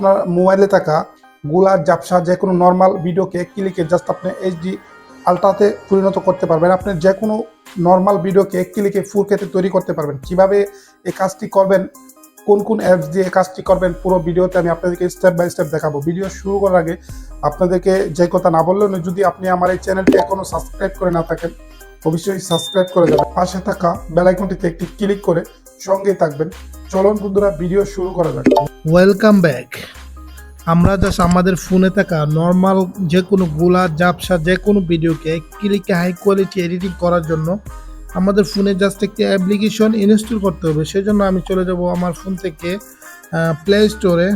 আপনার মোবাইলে থাকা গুলার জাপসা যে কোনো নর্মাল ভিডিওকে ক্লিকে জাস্ট আপনি এইচডি আলট্রাতে পরিণত করতে পারবেন। আপনি যে কোনো নর্মাল ভিডিওকে ক্লিকে ফুল কেটে তৈরি করতে পারবেন। কীভাবে এই কাজটি করবেন, কোন কোন অ্যাপস দিয়ে কাজটি করবেন, পুরো ভিডিওতে আমি আপনাদেরকে স্টেপ বাই স্টেপ দেখাবো। ভিডিও শুরু করার আগে আপনাদেরকে যে কথা না বললেও যদি আপনি আমার এই চ্যানেলটি এখনও সাবস্ক্রাইব করে না থাকেন, অবশ্যই সাবস্ক্রাইব করে যাবেন পাশে থাকা বেলাইকনটিতে একটি ক্লিক করে সঙ্গেই থাকবেন। চলুন বন্ধুরা ভিডিও শুরু করা যাক। ওয়েলকাম ব্যাক আমরা জাস্ট আমাদের ফোনে থাকা নর্মাল যে কোনো গোলা জাপসা যে কোনো ভিডিওকে ক্লিকে হাই কোয়ালিটি এডিটিং করার জন্য আমাদের ফোনে জাস্ট একটি অ্যাপ্লিকেশন ইনস্টল করতে হবে। সেজন্য আমি চলে যাব আমার ফোন থেকে প্লে স্টোরে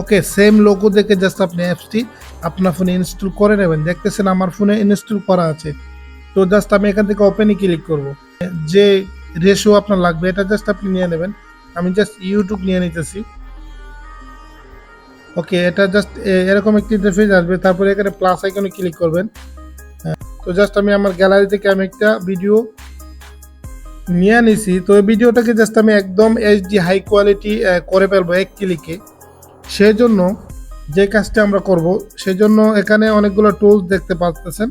ওকে সেম লোগো দেখে জাস্ট আপনি অ্যাপসটি আপনার ফোনে ইনস্টল করে নেবেন। দেখতেছেন আমার ফোনে ইনস্টল করা আছে। তো জাস্ট আমি এখান থেকে ওপেনে ক্লিক করব। যে রেশো আপনার লাগবে এটা জাস্ট আপনি নিয়ে নেবেন। আমি জাস্ট ইউটিউব নিয়ে নিতেছি। ওকে এটা জাস্ট এরকম একটি ইন্টারফেস আসবে তারপরে এখানে প্লাস আইকনে ক্লিক করবেন। হ্যাঁ, তো জাস্ট আমি আমার গ্যালারি থেকে আমি একটা ভিডিও নিয়ে নিছি। তো এই ভিডিওটাকে জাস্ট আমি একদম এইচডি হাই কোয়ালিটি করে ফেলব এক ক্লিকে সেই জন্য যে কাজটা আমরা করব সেই জন্য এখানে অনেকগুলো টুলস দেখতে পাচ্ছেন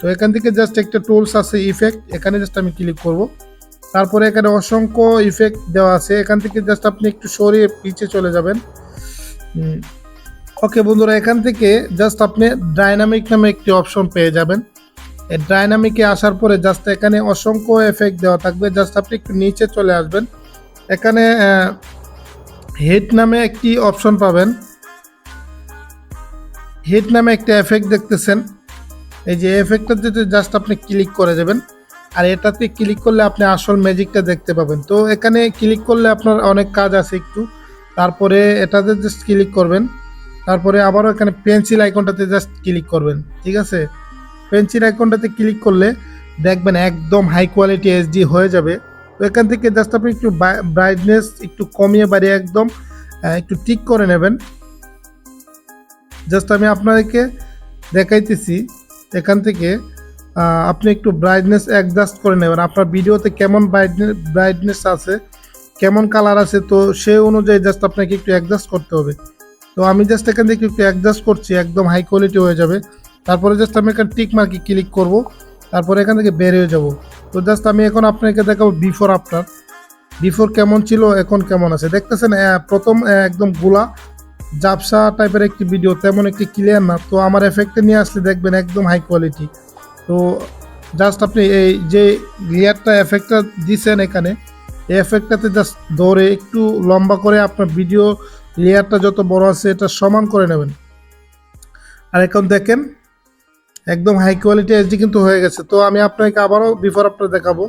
তো এখান থেকে জাস্ট একটা টুলস আছে ইফেক্ট এখানে জাস্ট আমি ক্লিক করব। তারপরে এখানে অসংখ্য ইফেক্ট দেওয়া আছে। এখান থেকে জাস্ট আপনি একটু সরিয়ে পিছে চলে যাবেন। ওকে বন্ধুরা, এখান থেকে জাস্ট আপনি ডাইনামিক নামে একটি অপশন পেয়ে যাবেন। ডাইনামিকে আসার পরে জাস্ট এখানে অসংখ্য এফেক্ট দেওয়া থাকবে। জাস্ট আপনি একটু নিচে চলে আসবেন। এখানে হিট নামে একটি অপশন পাবেন। হিট নামে একটা এফেক্ট দেখতেছেন। এই যে এফেক্টটা এফেক্টটাতে জাস্ট আপনি ক্লিক করে দেবেন। আর এটাতে ক্লিক করলে আপনি আসল ম্যাজিকটা দেখতে পাবেন। তো এখানে ক্লিক করলে আপনার অনেক কাজ আছে একটু। তারপরে এটাতে জাস্ট ক্লিক করবেন। তারপরে আবারও এখানে পেন্সিল আইকনটাতে জাস্ট ক্লিক করবেন, ঠিক আছে? পেন্সিল আইকনটাতে ক্লিক করলে দেখবেন একদম হাই কোয়ালিটি এইচডি হয়ে যাবে। তো এখান থেকে জাস্ট আপনি একটু ব্রাইটনেস একটু কমিয়ে বাড়িয়ে একদম একটু ঠিক করে নেবেন। জাস্ট আমি আপনাদেরকে দেখাইতেছি। এখান থেকে আপনি একটু ব্রাইটনেস অ্যাডজাস্ট করে নেবেন। আপনার ভিডিওতে কেমন ব্রাইটনেস আছে, কেমন কালার আছে, তো সেই অনুযায়ী জাস্ট আপনাকে একটু অ্যাডজাস্ট করতে হবে। তো আমি জাস্ট এখান থেকে একটু অ্যাডজাস্ট করছি, একদম হাই কোয়ালিটি হয়ে যাবে। তারপরে জাস্ট আমি এখানে টিক মার্কে ক্লিক করব, তারপরে এখান থেকে বের হয়ে যাব। তো জাস্ট আমি এখন আপনাকে দেখাবো বিফোর আফটার বিফোর কেমন ছিল, এখন কেমন আছে। দেখতেছেন প্রথম একদম গোলা, জাপসা টাইপের একটি ভিডিও তেমন একটি ক্লিয়ার না। তো আমার এফেক্টে নিয়ে আসলে দেখবেন একদম হাই কোয়ালিটি তো জাস্ট আপনি এই যে লেয়ারটা এফেক্টটা দিছেন এখানে, এই এফেক্টটাতে জাস্ট ধরে একটু লম্বা করে আপনার ভিডিও লেয়ারটা যত বড় আছে এটা সমান করে নেবেন। আর এখন দেখেন, একদম হাই কোয়ালিটি এইচডি কিন্তু হয়ে গেছে। তো আমি আপনাকে আবারও বিফোর আফটার দেখাবো।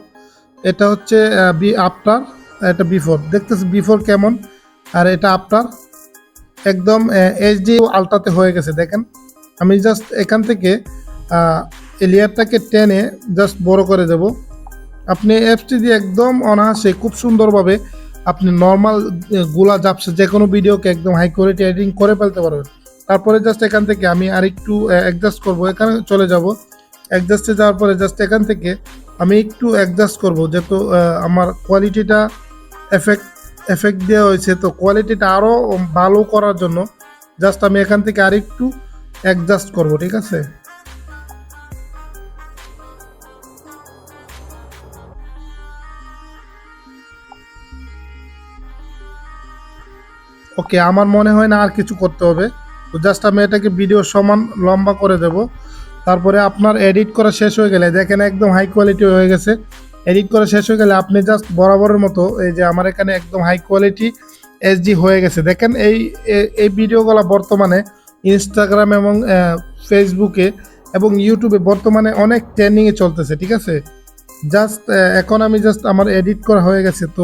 এটা হচ্ছে বি আফটার এটা বিফোর দেখতেছি বিফোর কেমন, আর এটা আফটার একদম এইচডি আলট্রাতে হয়ে গেছে, দেখেন। আমি জাস্ট এখান থেকে এই লেয়ারটাকে টেনে জাস্ট বড় করে দেব। আপনি অ্যাপসটি দিয়ে একদম অনায়াসে খুব সুন্দরভাবে আপনি নর্মালগুলা যাপসে যে কোনো ভিডিওকে একদম হাই কোয়ালিটি এডিটিং করে ফেলতে পারবেন। তারপরে জাস্ট এখান থেকে আমি আরেকটু অ্যাডজাস্ট করব। এখানে চলে যাব। অ্যাডজাস্টে যাওয়ার পরে জাস্ট এখান থেকে আমি একটু অ্যাডজাস্ট করব। যেহেতু আমার কোয়ালিটিটা এফেক্ট এফেক্ট দেওয়া হয়েছে, তো কোয়ালিটিটা আরও ভালো করার জন্য জাস্ট আমি এখান থেকে আরেকটু অ্যাডজাস্ট করব, ঠিক আছে? ওকে, আমার মনে হয় না আর কিছু করতে হবে। তো জাস্ট আমি এটাকে ভিডিও সমান লম্বা করে দেব। তারপরে আপনার এডিট করা শেষ হয়ে গেলে, দেখেন একদম হাই কোয়ালিটি হয়ে গেছে। এডিট করা শেষ হয়ে গেলে আপনি জাস্ট বরাবরের মতো এই যে আমার এখানে একদম হাই কোয়ালিটি এইচডি হয়ে গেছে। দেখেন এই এই ভিডিওগুলো বর্তমানে ইনস্টাগ্রাম এবং ফেসবুকে এবং ইউটিউবে বর্তমানে অনেক ট্রেন্ডিংয়ে চলতেছে, ঠিক আছে? জাস্ট এখন আমি জাস্ট আমার এডিট করা হয়ে গেছে, তো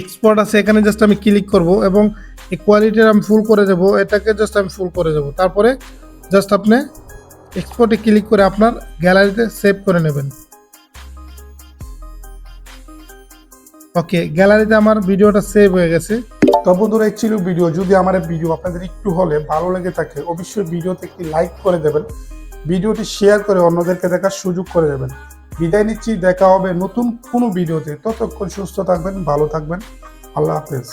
এক্সপোর্ট আছে, এখানে জাস্ট আমি ক্লিক করব এবং এই কোয়ালিটি আমি ফুল করে দেবো, এটাকে জাস্ট আমি ফুল করে দেবো। তারপরে জাস্ট আপনি এক্সপোর্টে ক্লিক করে আপনার গ্যালারিতে সেভ করে নেবেন। ওকে গ্যালারিতে আমার ভিডিওটা সেভ হয়ে গেছে। তো বন্ধুরা, এই ছিল ভিডিও যদি আমার ভিডিও আপনাদের একটু হলে ভালো লেগে থাকে, অবশ্যই ভিডিওতে একটি লাইক করে দেবেন। ভিডিওটি শেয়ার করে অন্যদেরকে দেখার সুযোগ করে দেবেন। বিদায় নিচ্ছি, দেখা হবে নতুন কোনো ভিডিওতে ততক্ষণ সুস্থ থাকবেন, ভালো থাকবেন। আল্লাহ হাফেজ।